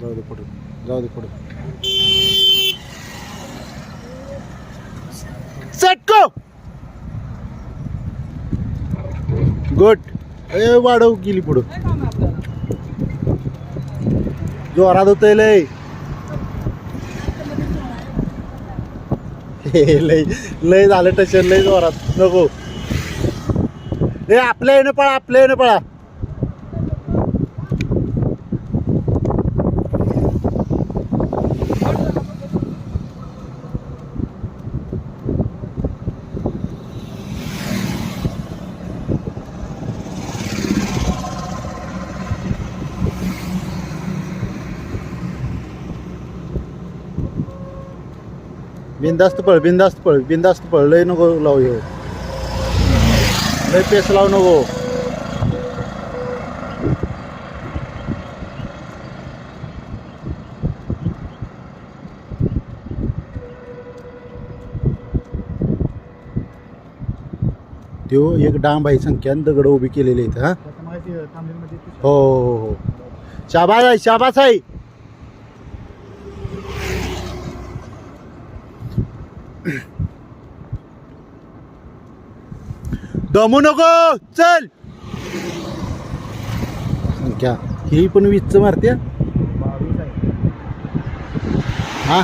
जाऊ दे पुढे जाऊ दे पुढे चटको! गुड. ए वाढव गेली पुढं. जोरात होतंय लय. हे लय लय झालं टचन लय जोरात. नको. ए आपल्या येणं पळा आपल्या येणं पळा. बिंदास्त पळ बिंदास्त पळ बिंदास्त पळ. लय नको लावू हे. लय पेस लावू नको. त्यो एक डांब आहे संख्यान दगड उभी केलेली आहेत हा. हो हो हो. शाबास आहे शाबास आहे. दमू नको चल. संख्या ही पण वीसच मारते? हा?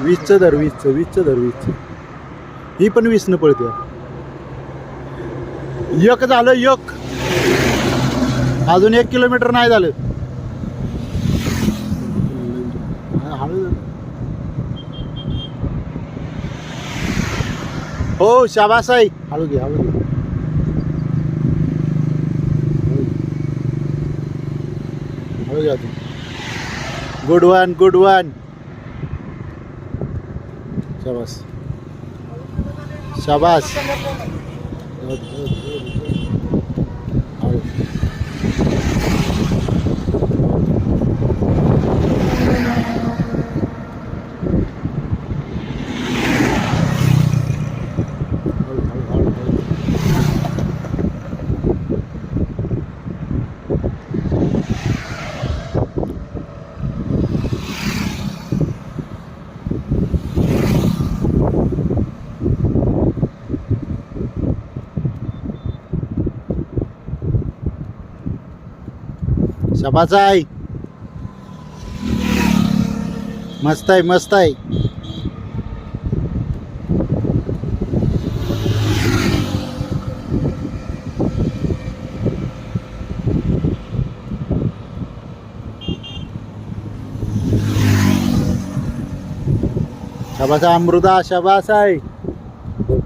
वीसचं धर वीसचं वीसचं धर वीसचं. ही पण वीसनं पळते. एक झालं एक. अजून एक किलोमीटर नाही झालं हळू झालं. हो शाबास आहे हळू घे हळू घे हळू घ्या तू गुड वन गुड वन शाबास शाबास हळू. हळू, हळू, हळू, हळू. शाबास आहे मस्त आहे मस्त आहे. शाबासा अमृता शाबास आहे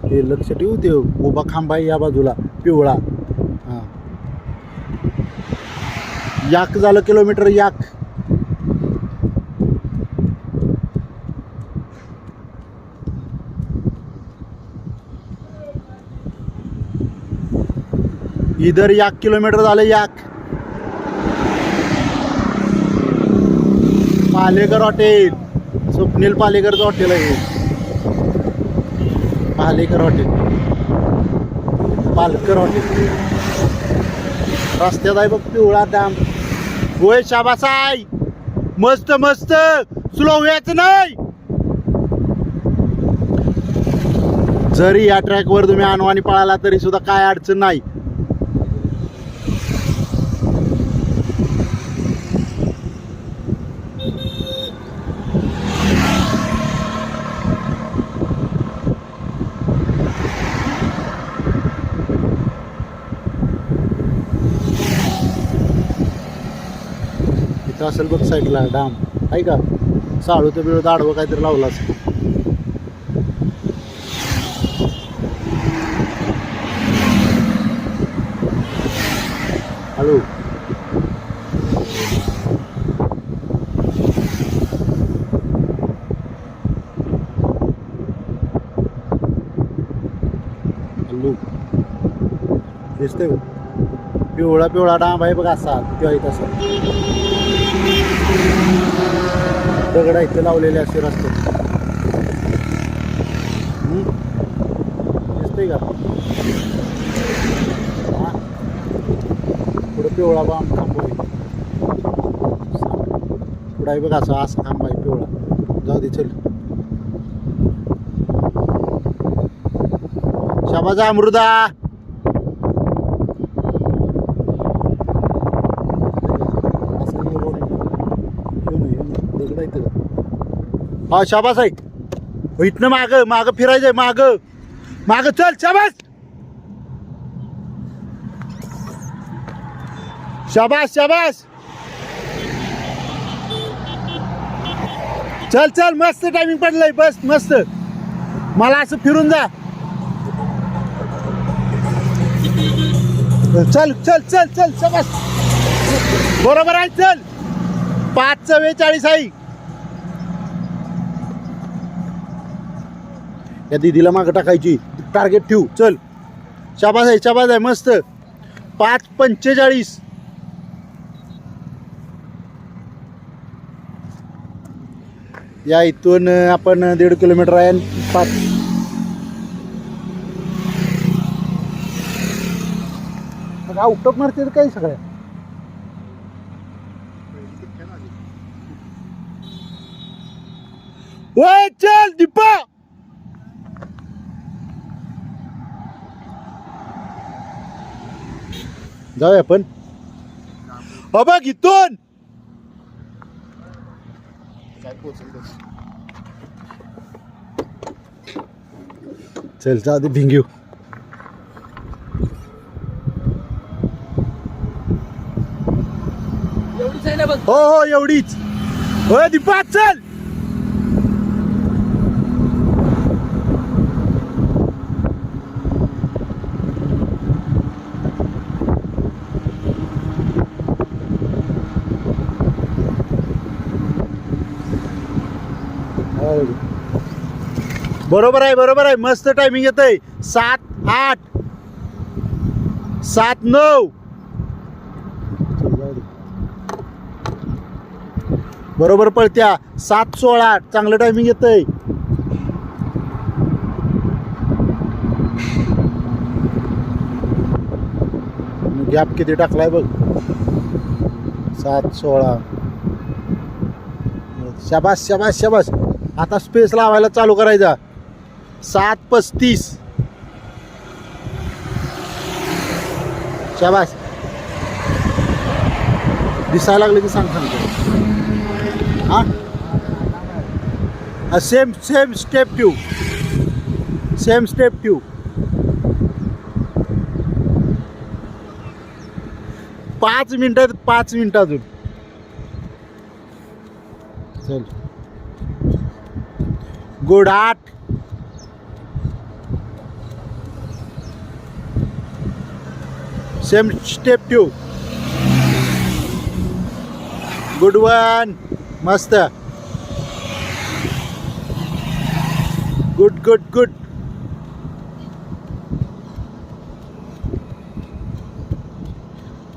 ते लक्ष ठेवू ते उभा खांबा आहे या बाजूला पिवळा हा याक झालं किलोमीटर याक. इधर याक किलोमीटर झालं याक. पालेकर हॉटेल. स्वप्नील पालेकरचं हॉटेल आहे पालेकर हॉटेल. पालकर हॉटेल. रस्त्यात आहे बघ पिवळा डॅम. होय शाबासाय मस्त मस्त. स्लो व्हायचं नाही. जरी या ट्रॅकवर तुम्ही अनवाणी पळाला तरी सुद्धा काय अडचण नाही. का असेल बघ साईडला डाम आहे का? साळू ते बिळू आडवं काहीतरी लावलं असेल. हॅलो. दिसतोय पिवळा पिवळा डांब आहे बघ असा तो आहे तसा. दगड इथे लावलेले असे रस्ते. हम्म? दिसतंय का? पुढं पिवळा बाम थांबू पुढं आहे बघ असं असं थांबाय आहे पिवळा. जाऊ दे चल. शाबाजा अमृदा असं हे रोड आहे. हे नाही, हे नाही. दगड आहे इथं. हा शाबास आहे इथनं माग माग फिरायचंय माग. माग चल शाबास. शाबास शाबास. चल चल मस्त टायमिंग पडलंय बस मस्त. मला असं फिरून जा. चल चल चल चल शाबास. बरोबर आहे चल. पाच चव्वेचाळीस आहे. या दिदीला मागं टाकायची. टार्गेट ठेवू. चल. शाबास आहे शाबास आहे मस्त. पाच पंचेचाळीस. या इथून आपण दीड किलोमीटर आहे. पाच. आउटअप मारते काही सगळ्या. ओय चल दीपा! जाऊया आपण. बघ इथून चल जाऊ दे भिंगीव हो हो एवढीच. हो दीपा चल. बरोबर आहे बरोबर आहे. मस्त टायमिंग येत आहे सात आठ सात नऊ. बरोबर पळत्या. सात सोळा चांगलं टायमिंग येतंय. गॅप किती टाकलाय बघ. सात सोळा. शाबास शाबास शाबास. आता स्पेस लावायला चालू करायचा. सात पस्तीस शाबास. दिसायला लागले की सांग सांगतो हा? Same same step two same step two पाच मिनिटात पाच मिनिटं अजून. चल. Good art same step two good one मस्त गुड गुड गुड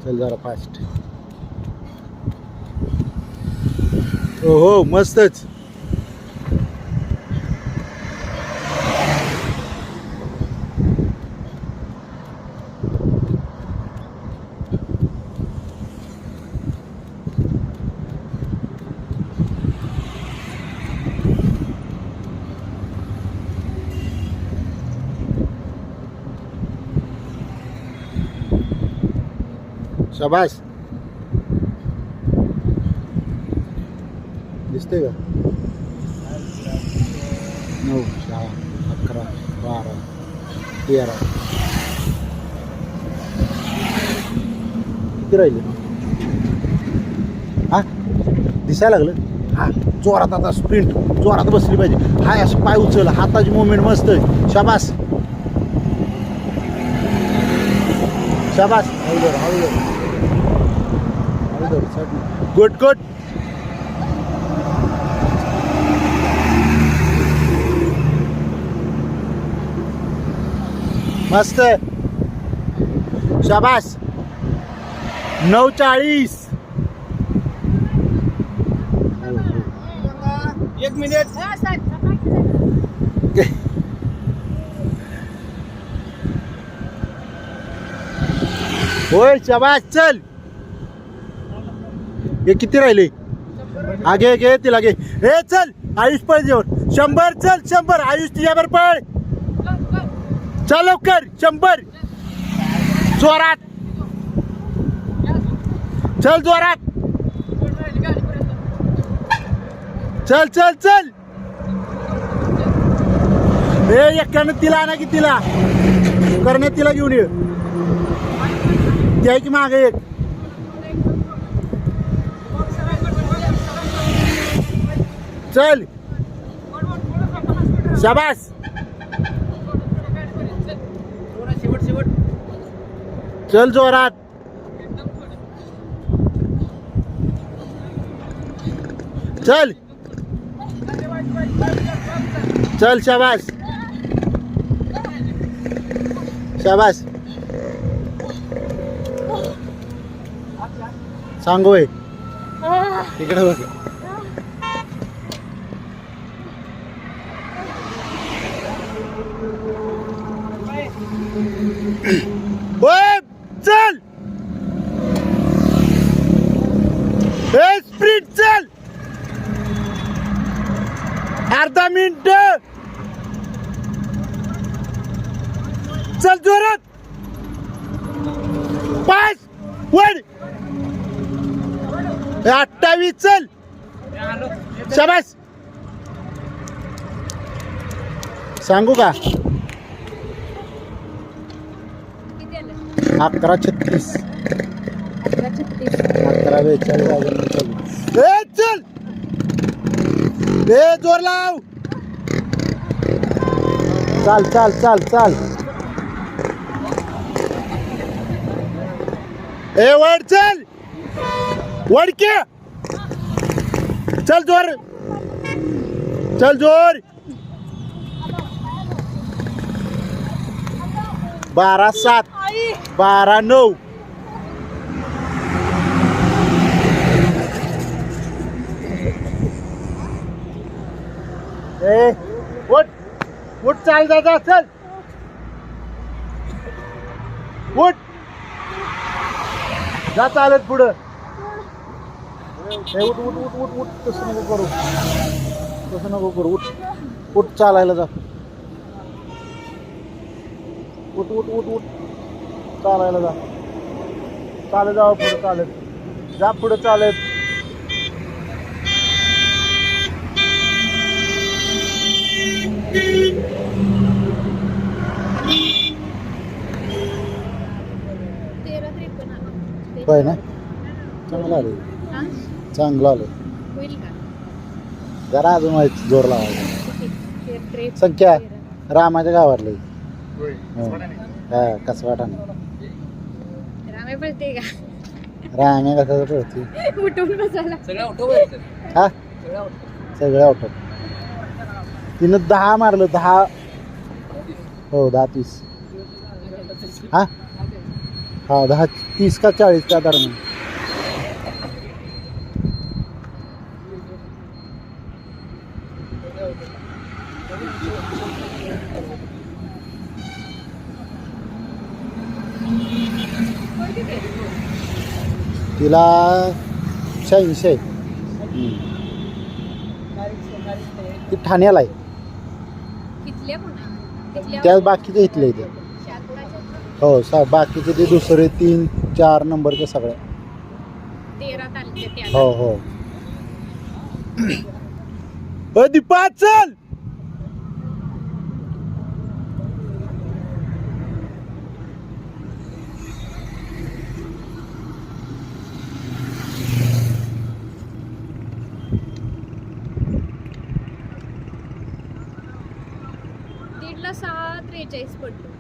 चल जरा फास्ट हो हो मस्तच. शाबास. दिसते का? नऊ सहा अकरा बारा तेरा. किती राहिले? हा? दिसायला लागलं? हा जोरात आता स्प्रिंट जोरात बसली पाहिजे. हाय असं पाय उचल. हाताची मुवमेंट मस्त. आहे. शाबास. शाबास. हळूदर हळूदर गुड गुड मस्त. शाबास. नऊ चाळीस एक मिनिट. होय शाबास. चल. हे किती राहिले? आगे घे घे तिला घे हे चल आयुष पळ जेवण. शंभर चल शंभर. आयुष तिच्यावर पळ. चल लवकर शंभर. जोरात. चल जोरात. चल चल चल. हे एकानं तिला आणा की तिला. करण्यात तिला घेऊन ये. की मागे एक. चल. शाबास. चल जोरात. चल. चल शाबास. शाबास. सांगोय तिकडे बघ. चल! स्प्रिट चल! अर्धा मिनिट! चल जोरात! पाच वर अठ्ठावीस चल! शाबास! सांगू का किती आलं अकरा छत्तीस. अकरा बेचाळीस ए चल. ए जोर लाव. चाल चाल चाल चाल. ए वड चल. वडके चल जोर. चल जोर. बारा सात. बारा नऊ. ए उठ उठ चाल जा जा चल. उठ. जा चालत पुढं. हे उठ उठ उठ उठ उठ. तसं नको करू. तसं नको करू. उठ उठ चालायला जा. उठ उठ उठ उठ. चालायला जा. चालत जावं पुढं चालत. जा पुढं चालत. आलं. होय ना? चांगलं आलं? चांगलं आलं. जरा अजून व्हायचं जोर लावायचा संख्या. रामाच्या गावातलं हा. कसवाटाने पळते का? कसाचं पळते उठून बसायला. सगळ्या वर हा? सगळ्या सगळ्या तिनं दहा मारलं दहा. हो दहा तीस. हा? हा दहा तीस का चाळीस का दरम्यान. तिला शहाऐंशी आहे. ती ठाण्याला आहे. त्या बाकीचे इथले इथे. हो सा बाकीचे ते दुसरे तीन चार नंबरचे सगळे तेरा तालुक्यात त्या हो हो. दीपा चल! सहा त्रेचाळीस पडलो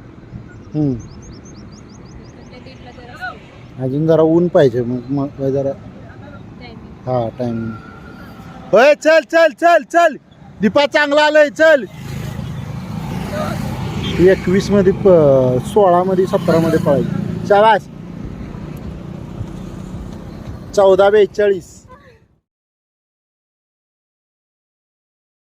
अजून जरा ऊन पाहिजे मग मग जरा हा टाइम होय चल चल चल चल. दीपा चांगला आलंय चल. एकवीसमध्ये सोळा मध्ये सतरा मध्ये पळायची शाबास. चौदा बेचाळीस.